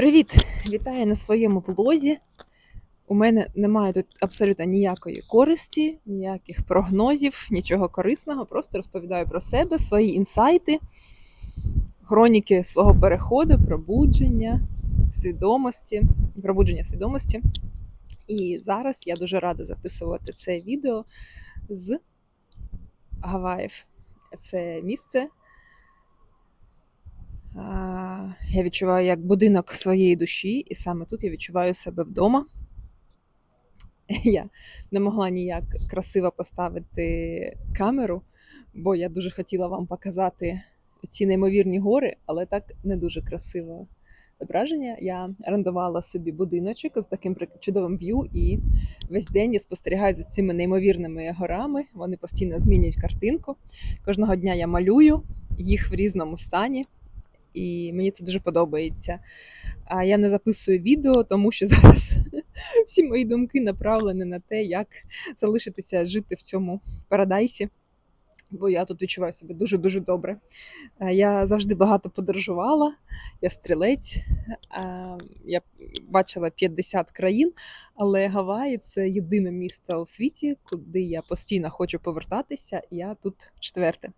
Привіт! Вітаю на своєму влозі. У мене немає тут абсолютно ніякої користі, ніяких прогнозів, нічого корисного. Просто розповідаю про себе, свої інсайти, хроніки свого переходу, пробудження, свідомості, пробудження свідомості. І зараз я дуже рада записувати це відео з Гаваїв. Це місце. Я відчуваю як будинок своєї душі, і саме тут я відчуваю себе вдома. Я не могла ніяк красиво поставити камеру, бо я дуже хотіла вам показати ці неймовірні гори, але так не дуже красиво зображення. Я орендувала собі будиночок з таким чудовим в'ю, і весь день я спостерігаю за цими неймовірними горами. Вони постійно змінюють картинку. Кожного дня я малюю їх в різному стані і мені це дуже подобається. А я не записую відео, тому що зараз всі мої думки направлені на те, як залишитися жити в цьому парадайсі. Бо я тут відчуваю себе дуже дуже добре. Я завжди багато подорожувала, я стрілець, я бачила 50 країн, але Гаваї це єдине місто у світі, куди я постійно хочу повертатися. Я тут четверте.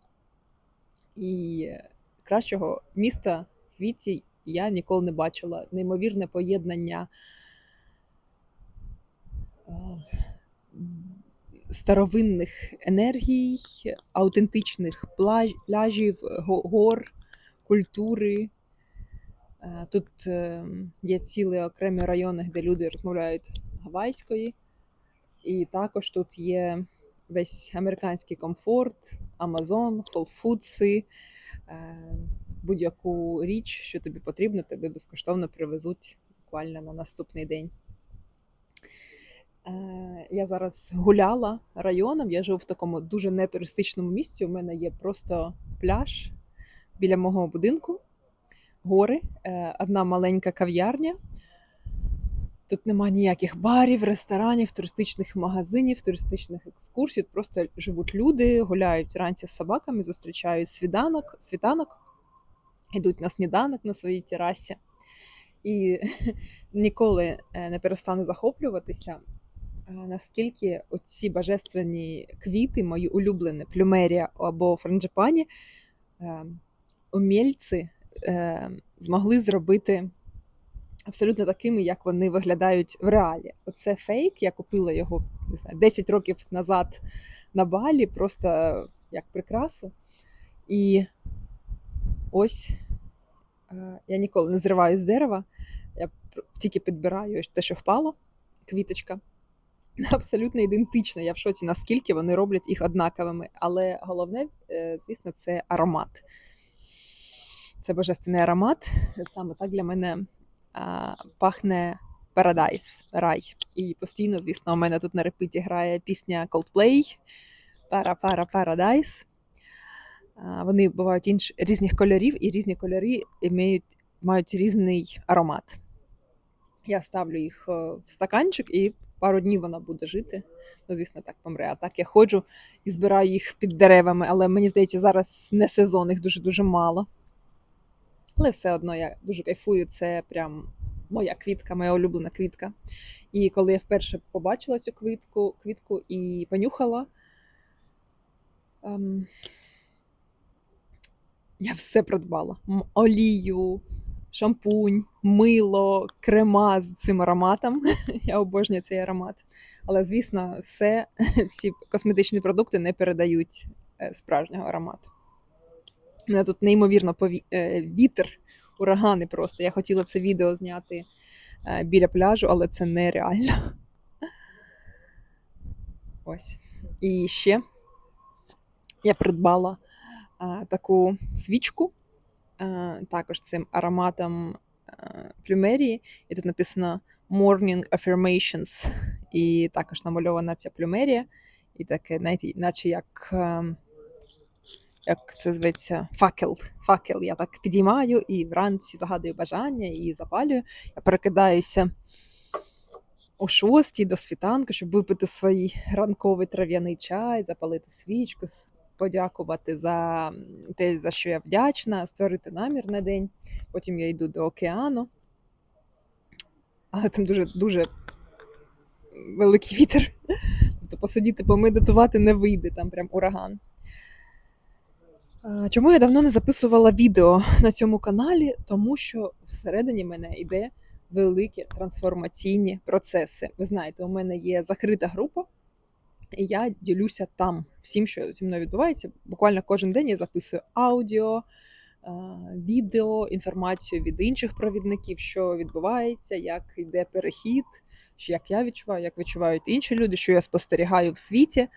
І кращого міста в світі я ніколи не бачила. Неймовірне поєднання е, старовинних енергій, аутентичних пляжів, гор, культури. Е, Тут е, є цілі окремі райони, де люди розмовляють гавайською. І також тут є весь американський комфорт, Амазон, е, будь-яку річ, що тобі потрібно, тобі безкоштовно привезуть буквально на наступний день. Е, Я зараз гуляла районом, я живу в такому дуже нетуристичному місці. У мене є просто пляж біля мого будинку, гори, е, одна маленька кав'ярня. Тут нема ніяких барів, ресторанів, туристичних магазинів, туристичних екскурсій. Просто живуть люди, гуляють вранці з собаками, зустрічають свіданок, світанок, йдуть на сніданок на своїй терасі. І ніколи е, не перестану захоплюватися, е, наскільки оці божественні квіти, мої улюблені плюмерія або франджипані, е, умільці змогли зробити абсолютно такими, як вони виглядають в реалі. Оце фейк. Я купила його не знаю, 10 років назад на балі, просто як прикрасу. І ось е, я ніколи не зриваю з дерева, я тільки підбираю те, що впало, квіточка. Абсолютно ідентична. Я в шоці, наскільки вони роблять їх однаковими. Але головне, е, звісно, це аромат. Це божественний аромат. Саме так для мене пахне Paradise, рай. І постійно, звісно, у мене тут на репиті грає пісня Coldplay Para Para Paradise. Вони бувають інш, різних кольорів, і різні кольори мають, мають різний аромат. Я ставлю їх е, в стаканчик і пару днів вона буде жити. Ну, звісно, так помре. А так я ходжу і збираю їх під деревами, але мені здається, зараз не сезон, їх дуже-дуже мало. Але все одно я дуже кайфую, це прям моя квітка, моя улюблена квітка. І коли я вперше побачила цю квітку, квітку і понюхала, ем, я все придбала: олію, шампунь, мило, крема з цим ароматом. Я обожнюю цей аромат. Але, звісно, все, всі косметичні продукти не передають е, справжнього аромату. У мене тут неймовірно пові... е, вітер, урагани просто. Я хотіла це відео зняти е, біля пляжу, але це нереально. Ось. І ще я придбала е, таку свічку, е, також цим ароматом плюмерії. І тут написано Morning Affirmations. І також намальована ця плюмерія. І таке, знаєте, наче як. е, як це зветься, факел. Факел. Я так підіймаю і вранці загадую бажання і запалюю. Я перекидаюся о шостій до світанку, щоб випити свій ранковий трав'яний чай, запалити свічку, подякувати за те, за що я вдячна, створити намір на день. Потім я йду до океану. але там дуже дуже великий вітер. Тобто посидіти, помедитувати не вийде, там прям ураган. Чому я давно не записувала відео на цьому каналі? Тому що всередині мене йде великі трансформаційні процеси. Ви знаєте, у мене є закрита група, і я ділюся там всім, що зі мною відбувається. Буквально кожен день я записую аудіо, е, відео, інформацію від інших провідників, що відбувається, як йде перехід, як я відчуваю, як відчувають інші люди, що я спостерігаю в світі.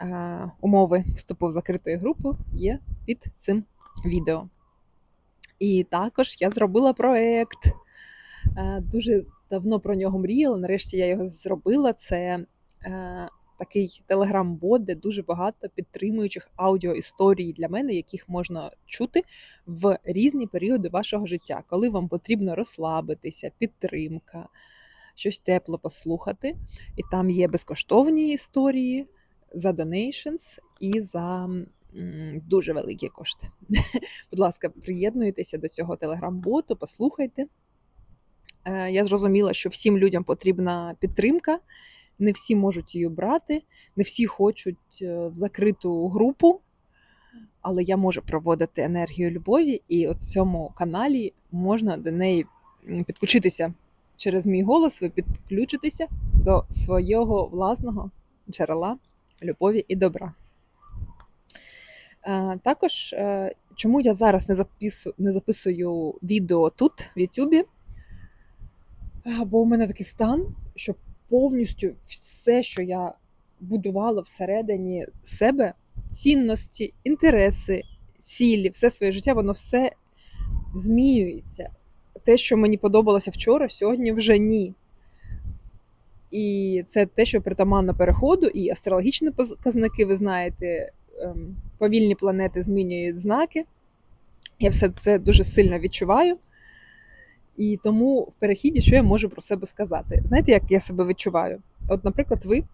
Е, Умови вступу в закритої групи є під цим відео. І також я зробила проект. Е, Дуже давно про нього мріяла. Нарешті я його зробила. Це е, такий телеграм-бот, де дуже багато підтримуючих аудіоісторій для мене, яких можна чути в різні періоди вашого життя, коли вам потрібно розслабитися, підтримка, щось тепло послухати. І там є безкоштовні історії за donations і за дуже великі кошти. Будь ласка, приєднуйтеся до цього телеграм-боту, послухайте. Е, Я зрозуміла, що всім людям потрібна підтримка, не всі можуть її брати, не всі хочуть е, в закриту групу, але я можу проводити енергію любові, і от цьому каналі можна до неї підключитися через мій голос. Ви підключитеся до свого власного джерела любові і добра. Е, Також, е, чому я зараз не записую, не записую відео тут, в Ютубі, Е, бо у мене такий стан, що повністю все, що я будувала всередині себе, цінності, інтереси, цілі, все своє життя, воно все змінюється. Те, що мені подобалося вчора, сьогодні вже ні. І це те, що притаманно переходу, і астрологічні показники, ви знаєте, ем, повільні планети змінюють знаки. Я все це дуже сильно відчуваю. І тому в перехіді, що я можу про себе сказати? Знаєте, як я себе відчуваю? От, наприклад, ви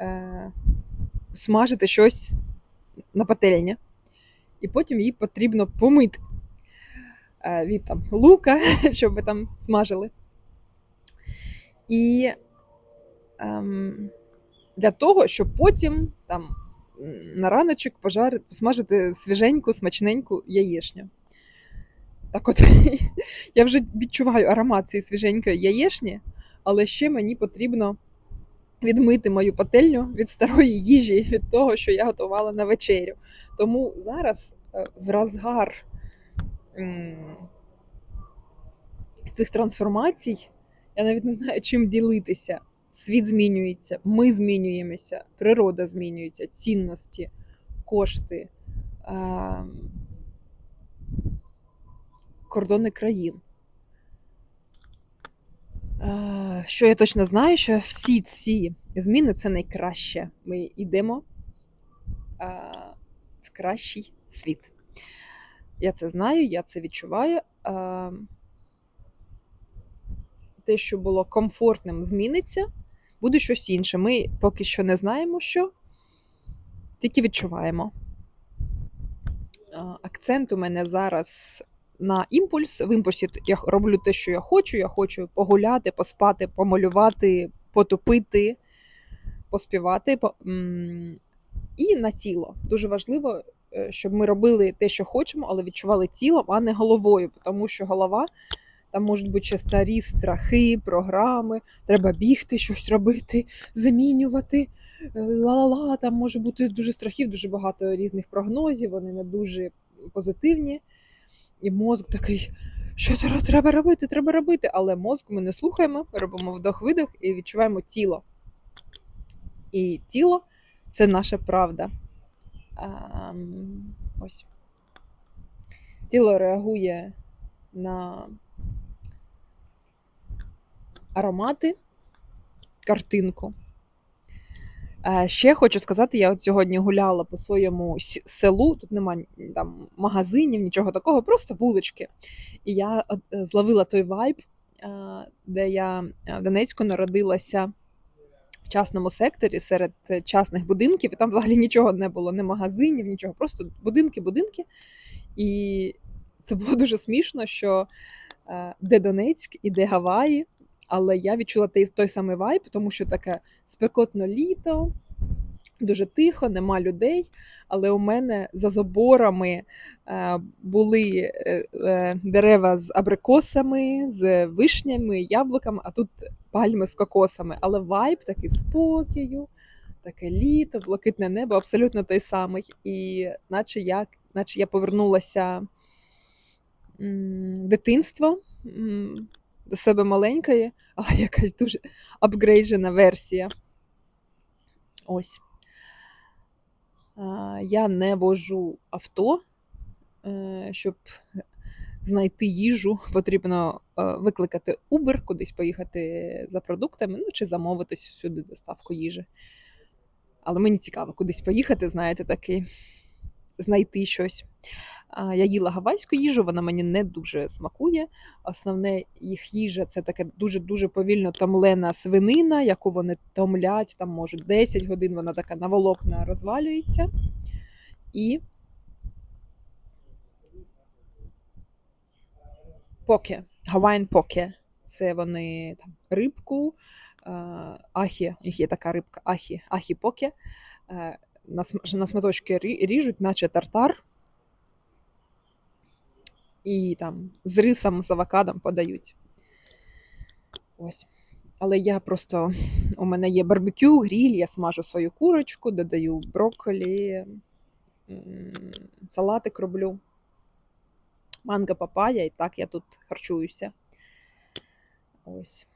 е, смажите щось на пательні, і потім її потрібно помити е, від там, лука, щоб ви там смажили. І для того, щоб потім там на раночок пожарити, посмажити свіженьку, смачненьку яєчню. Так от я вже відчуваю аромат цієї свіженької яєшні, але ще мені потрібно відмити мою пательню від старої їжі, від того, що я готувала на вечерю. Тому зараз е, в розгар цих трансформацій я навіть не знаю, чим ділитися. Світ змінюється, ми змінюємося, природа змінюється, цінності, кошти. ем, кордони країн. Е, Що я точно знаю, що всі ці зміни це найкраще. Ми йдемо е, в кращий світ. Я це знаю, я це відчуваю. Е, Те, що було комфортним, зміниться, буде щось інше. Ми поки що не знаємо, що, тільки відчуваємо. Акцент у мене зараз на імпульс. В імпульсі я роблю те, що я хочу. Я хочу погуляти, поспати, помалювати, потопити, поспівати. І на тіло. Дуже важливо, е, щоб ми робили те, що хочемо, але відчували тілом, а не головою. Тому що голова там можуть бути ще старі страхи, програми, треба бігти, щось робити, замінювати. е, Ла-ла-ла, там може бути дуже страхів, дуже багато різних прогнозів, вони не дуже позитивні. І мозок такий, що треба робити, треба робити. Але мозок ми не слухаємо, робимо вдох-видох і відчуваємо тіло. І тіло це наша правда. Ем, ось. Тіло реагує на аромати, картинку. Е, Ще хочу сказати, я от сьогодні гуляла по своєму селу, тут нема там магазинів, нічого такого, просто вулички. І я е, зловила той вайб, е, де я в Донецьку народилася в частному секторі серед частних будинків, і там взагалі нічого не було, ні магазинів, нічого, просто будинки, будинки. І це було дуже смішно, що де Донецьк і де Гаваї, але я відчула той, той самий вайб, тому що таке спекотно літо, дуже тихо, нема людей. Але у мене за заборами е, були е, е, дерева з абрикосами, з вишнями, яблуками, а тут пальми з кокосами. Але вайб такий спокою, таке літо, блакитне небо, абсолютно той самий. І наче я, наче я повернулася дитинство до себе маленької, але якась дуже апгрейджена версія. Ось. Я не вожу авто, Е, щоб знайти їжу, потрібно е, викликати Uber, кудись поїхати за продуктами, ну чи замовити сюди доставку їжі. Але мені цікаво кудись поїхати, знаєте, таки знайти щось. Я їла гавайську їжу, вона мені не дуже смакує. Основне їх їжа це таке дуже-дуже повільно томлена свинина, яку вони томлять, там можуть 10 годин, вона така на волокна розвалюється. І поке, Hawaiian поке. Це вони там рибку, ахі, їх є така рибка, ахі, ахі поке. На, сматочки ріжуть, наче тартар. І там з рисом, з авокадом подають. Ось. Але я просто у мене є барбекю, гріль, я смажу свою курочку, додаю брокколі, салатик роблю. Манго папая, і так я тут харчуюся. Ось.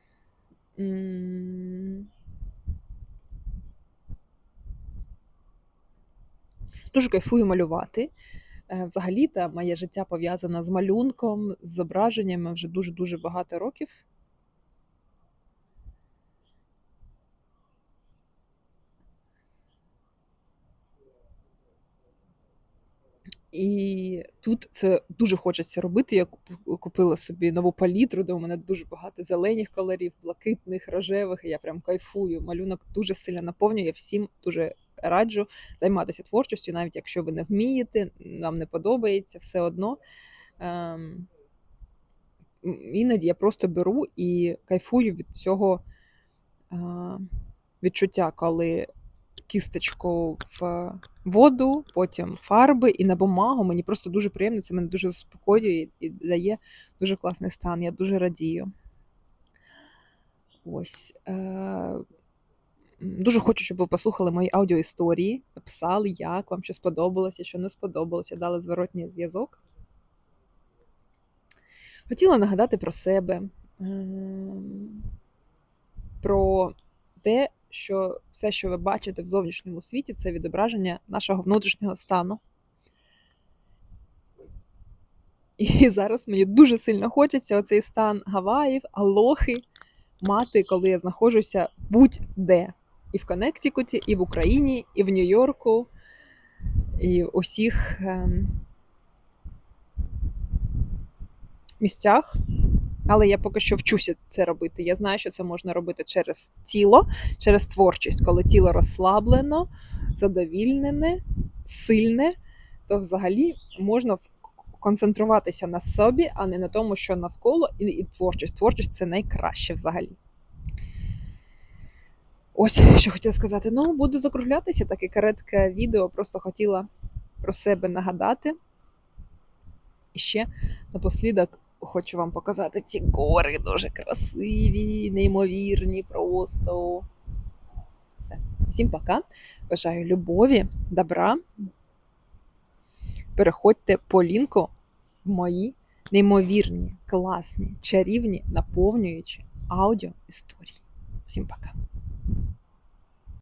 Дуже кайфую малювати. Е, Взагалі-то моє життя пов'язане з малюнком, з зображеннями вже дуже-дуже багато років. І тут це дуже хочеться робити. Я купила собі нову палітру, де у мене дуже багато зелених кольорів, блакитних, рожевих. І я прям кайфую. Малюнок дуже сильно наповнює. Всім дуже раджу займатися творчістю, навіть якщо ви не вмієте, вам не подобається, все одно. Ем, іноді я просто беру і кайфую від цього е, відчуття, коли кісточку в воду, потім фарби і на бумагу. Мені просто дуже приємно, це мене дуже заспокоює і дає дуже класний стан. Я дуже радію. Ось. Е, Дуже хочу, щоб ви послухали мої аудіоісторії, написали, як вам що сподобалося, що не сподобалося, дали зворотній зв'язок. Хотіла нагадати про себе, ем, про те, що все, що ви бачите в зовнішньому світі, це відображення нашого внутрішнього стану. І зараз мені дуже сильно хочеться оцей стан Гаваїв, Алохи мати, коли я знаходжуся будь-де. І в Коннектикуті, і в Україні, і в Нью-Йорку, і в усіх ем, місцях. Але я поки що вчуся це робити. Я знаю, що це можна робити через тіло, через творчість. Коли тіло розслаблено, задовільнене, сильне, то взагалі можна концентруватися на собі, а не на тому, що навколо, і, і творчість. Творчість це найкраще взагалі. Ось що хотіла сказати. Ну, буду закруглятися, таке коротке відео. Просто хотіла про себе нагадати. І ще напослідок хочу вам показати ці гори дуже красиві, неймовірні, просто. Все. Всім пока. Бажаю любові, добра. Переходьте по лінку в мої неймовірні, класні, чарівні, наповнюючі аудіо історії. Всім пока.